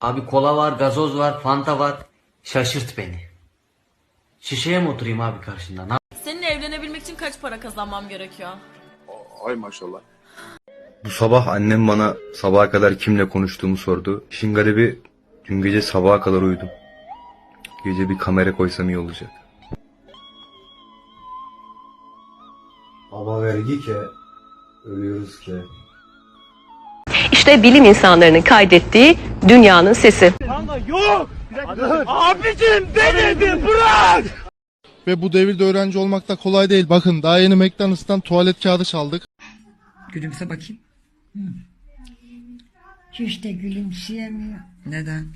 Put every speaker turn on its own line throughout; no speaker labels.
Abi kola var, gazoz var, fanta var. Şaşırt beni. Şişeye mi oturayım abi karşında? Ne
Seninle evlenebilmek için kaç para kazanmam gerekiyor?
Ay maşallah.
Bu sabah annem bana sabaha kadar kimle konuştuğumu sordu. İşin garibi dün gece sabaha kadar uyudum. Gece bir kamera koysam iyi olacak.
Ama vergi ki ölüyoruz ki.
İşte bilim insanlarının kaydettiği dünyanın sesi.
Ve bu devirde öğrenci olmak da kolay değil. Bakın daha yeni McDonald's'tan tuvalet kağıdı çaldık.
Gülümse bakayım.
Hiç de gülümseyemiyor.
Neden?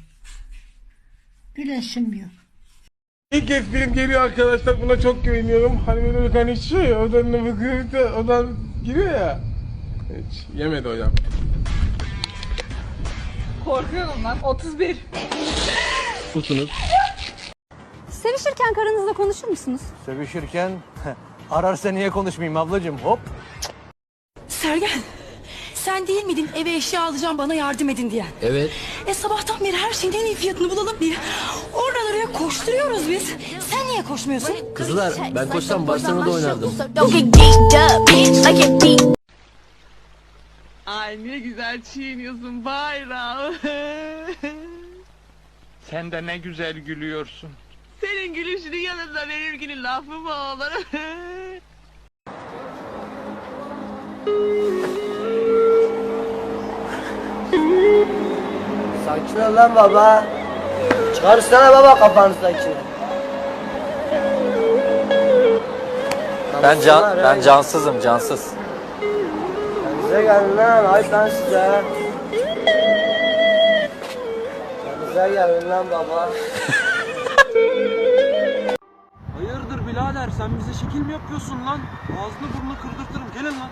Gülesim yok.
İlk film geliyor arkadaşlar buna çok güveniyorum. Hani böyle bir hani şey ya odan ne bakıyor da odan giriyor ya. Hiç yemedi hocam.
Korkuyorum lan 31.
Sevişirken karınızla konuşur musunuz?
Sevişirken ararsa niye konuşmayayım ablacığım hop.
Sergen. Sen değil miydin eve eşya alacağım bana yardım edin diye?
Evet.
E sabahtan beri her şeyin en iyi fiyatını bulalım diye. Oradan oraya koşturuyoruz biz. Sen niye koşmuyorsun?
Kızlar ben koşsam Barcelona'da oynardım.
Ay ne güzel çiğniyorsun bayram.
Sen de ne güzel gülüyorsun.
Senin gülüşünün yanında benimkinin lafı mı olur?
Sakin ol lan baba. Çıkarsana baba kafanızdakini.
Ben can ben cansızım cansız.
Size gelin lan ayıp lan size. Size gelin lan baba.
Hayırdır birader sen bize şekil mi yapıyorsun lan? Ağzını burnunu kırdırtırım gelin lan.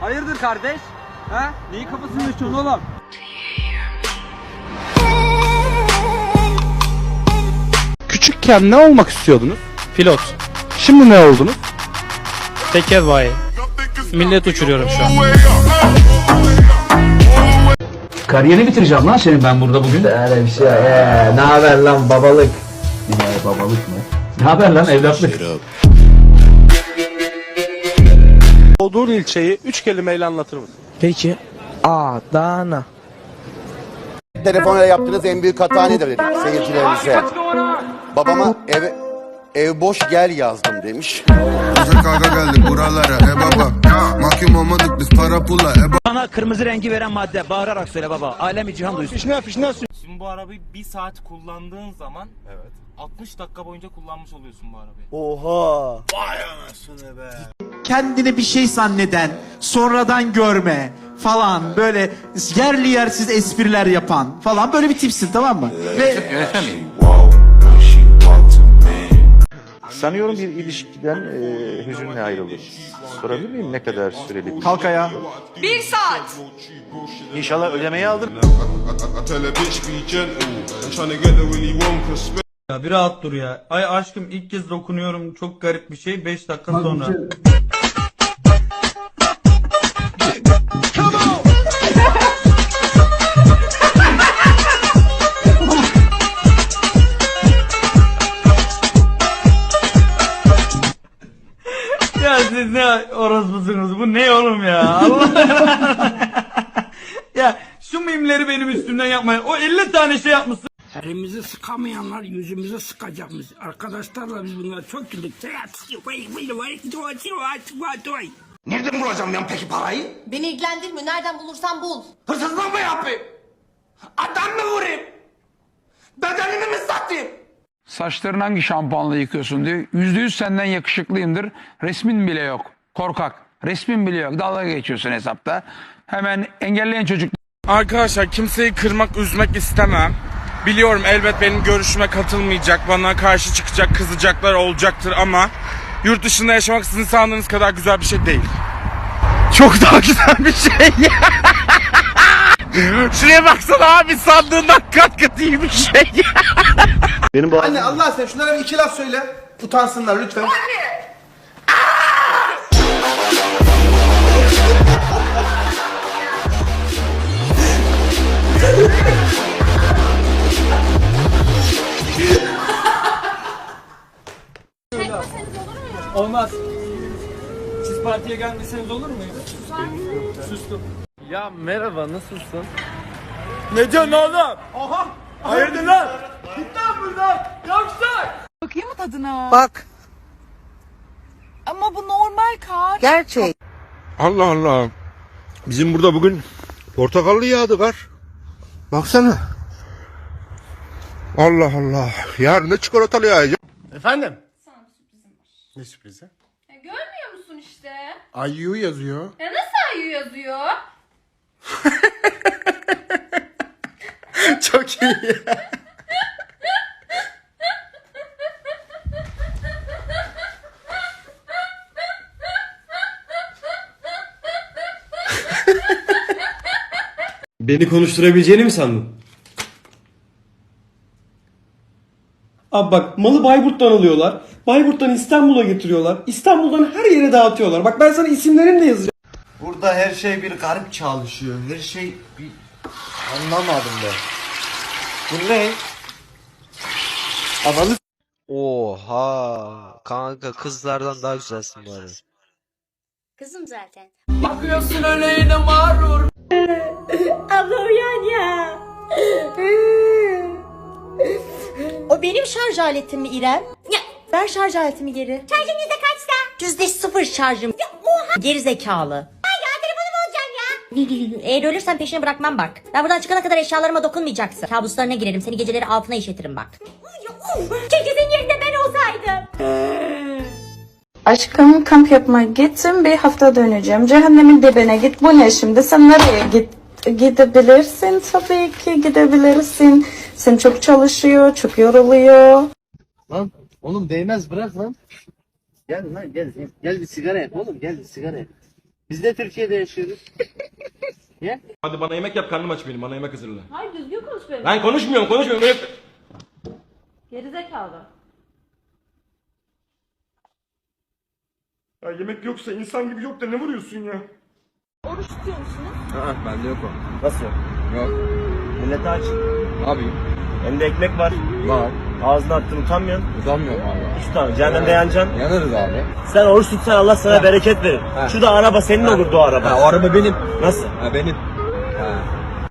Hayırdır kardeş? Ha? Neyi kafasını yaşıyorsun oğlum?
Küçükken ne olmak istiyordunuz? Pilot. Şimdi ne oldunuz?
Teker bayi. Millet uçuruyorum şu an.
Kariyerini bitireceğim lan senin ben burada bugün.
Öyle bir şey. Ee, ne haber lan babalık?
babalık mı? Ne haber lan evlatlık?
Doğduğun ilçeyi üç kelimeyle anlatır mısın?
Peki. Adana.
Telefonla yaptığınız en büyük hata nedir dedik seyircilerimize. Babama ev, ev boş gel yazdım demiş.
Kaka geldik buralara e baba. Mahkum olmadık biz para pula e
Bana kırmızı rengi veren madde bağırarak söyle baba. Alemi cihan duysun.
Fişne fişne
Şimdi bu arabayı bir saat kullandığın zaman evet. 60 dakika boyunca kullanmış oluyorsun bu arabayı.
Oha.
kendini bir şey zanneden, sonradan görme falan böyle yerli yersiz espriler yapan falan böyle bir tipsin tamam mı? Ve
Sanıyorum bir ilişkiden e, hüzünle ayrılır. Sorabilir miyim ne kadar süreli bir
kalk ayağa.
Bir saat.
İnşallah ödemeyi aldır.
Ya bir rahat dur ya. Ay aşkım ilk kez dokunuyorum. Çok garip bir şey. 5 dakika sonra. Orospusunuz? Bu ne oğlum ya? Allah Ya şu mimleri benim üstümden yapmayın. O 50 tane şey yapmışsın.
Elimizi sıkamayanlar yüzümüze sıkacakmış. Arkadaşlarla biz bunlar çok güldük.
Nereden bulacağım ben peki parayı?
Beni ilgilendirmiyor. Nereden bulursan bul.
Hırsızlık mı yapayım? Adam mı vurayım? Bedenimi mi satayım?
Saçlarını hangi şampuanla yıkıyorsun diyor. Yüzde yüz senden yakışıklıyımdır. Resmin bile yok. Korkak. Resmin bile yok. Dalga geçiyorsun hesapta. Hemen engelleyen çocuk
Arkadaşlar kimseyi kırmak, üzmek istemem. Biliyorum elbet benim görüşüme katılmayacak, bana karşı çıkacak, kızacaklar olacaktır ama yurt dışında yaşamak sizin sandığınız kadar güzel bir şey değil. Çok daha güzel bir şey. Şuraya baksana abi sandığından kat kat iyi bir şey.
Benim bu
Anne Allah sen şunlara bir iki laf söyle. Utansınlar lütfen.
Olmaz. Siz partiye gelmeseniz olur mu? Sustum.
Ya merhaba nasılsın?
Ne diyorsun oğlum? Aha! Hayırdır lan? Git lan buradan! Yoksa!
Bakayım mı tadına?
Bak.
Ama bu normal kar.
Gerçek.
Allah Allah. Bizim burada bugün portakallı yağdı var. Baksana. Allah Allah. Yarın da çikolatalı yağacak.
Efendim? Ne sürprizi?
görmüyor musun işte?
Ayyu yazıyor.
Ya nasıl ayı yazıyor?
Çok iyi.
Beni konuşturabileceğini mi sandın? Abi bak malı Bayburt'tan alıyorlar. Bayburt'tan İstanbul'a getiriyorlar. İstanbul'dan her yere dağıtıyorlar. Bak ben sana isimlerini de yazacağım.
Burada her şey bir garip çalışıyor. Her şey bir anlamadım ben. Bu ne? Ananı Oha kanka kızlardan daha güzelsin bari.
Kızım zaten.
Bakıyorsun öyle mağrur.
Abla uyan ya. Benim şarj aletim mi İrem? Ya. Ver şarj aletimi geri. Şarjın yüzde kaçta? Yüzde sıfır şarjım. Ya oha. Geri zekalı. Ya telefonum olacak ya. Eğer ölürsen peşini bırakmam bak. Ben buradan çıkana kadar eşyalarıma dokunmayacaksın. Kabuslarına girerim. Seni geceleri altına işletirim bak. Senin yerinde ben olsaydım.
Aşkım kamp yapmaya gittim bir hafta döneceğim. Cehennemin dibine git. Bu ne şimdi? Sen nereye git? Gidebilirsin tabii ki gidebilirsin. Sen çok çalışıyor, çok yoruluyor.
Lan oğlum değmez bırak lan. Gel lan gel. Gel bir sigara yak oğlum gel bir sigara yak. Biz de Türkiye'de yaşıyoruz.
Hadi bana yemek yap karnım aç benim. Bana yemek hazırla.
Hayır düzgün konuş benimle.
Ben konuşmuyorum konuşmuyorum. Böyle...
Gerizekalı.
Ya yemek yoksa insan gibi yok da ne vuruyorsun ya?
Oruç tutuyor musunuz?
bende yok o.
Nasıl?
Yok.
Millete aç.
Yapayım?
Elinde ekmek var.
Var.
Ağzına attın utanmıyorsun.
Utanmıyorum abi.
Hiç utanmıyorsun. Cehennemde yanacaksın.
Yanarız abi.
Sen oruç tutsan Allah sana bereket verir. Şurada araba senin olurdu o araba.
araba benim.
Nasıl?
Ha benim.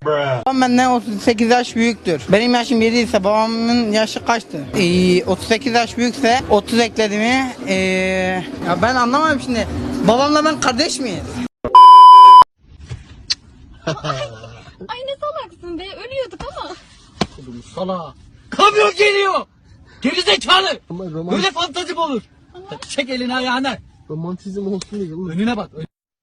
Babam benden 38 yaş büyüktür. Benim yaşım 7 ise babamın yaşı kaçtı? Ee, 38 yaş büyükse 30 ekledi mi? Ee, ya ben anlamadım şimdi. Babamla ben kardeş miyiz?
Ay ne salaksın be ama.
Kamyon geliyor. Gerizekalı. Böyle fantazi mi olur? Çek elini ayağına.
Romantizm olsun diye.
Önüne bak.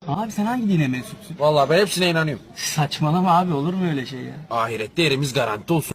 Abi sen hangi dine mensupsun?
Vallahi ben hepsine inanıyorum.
Saçmalama abi olur mu öyle şey ya?
Ahirette yerimiz garanti olsun.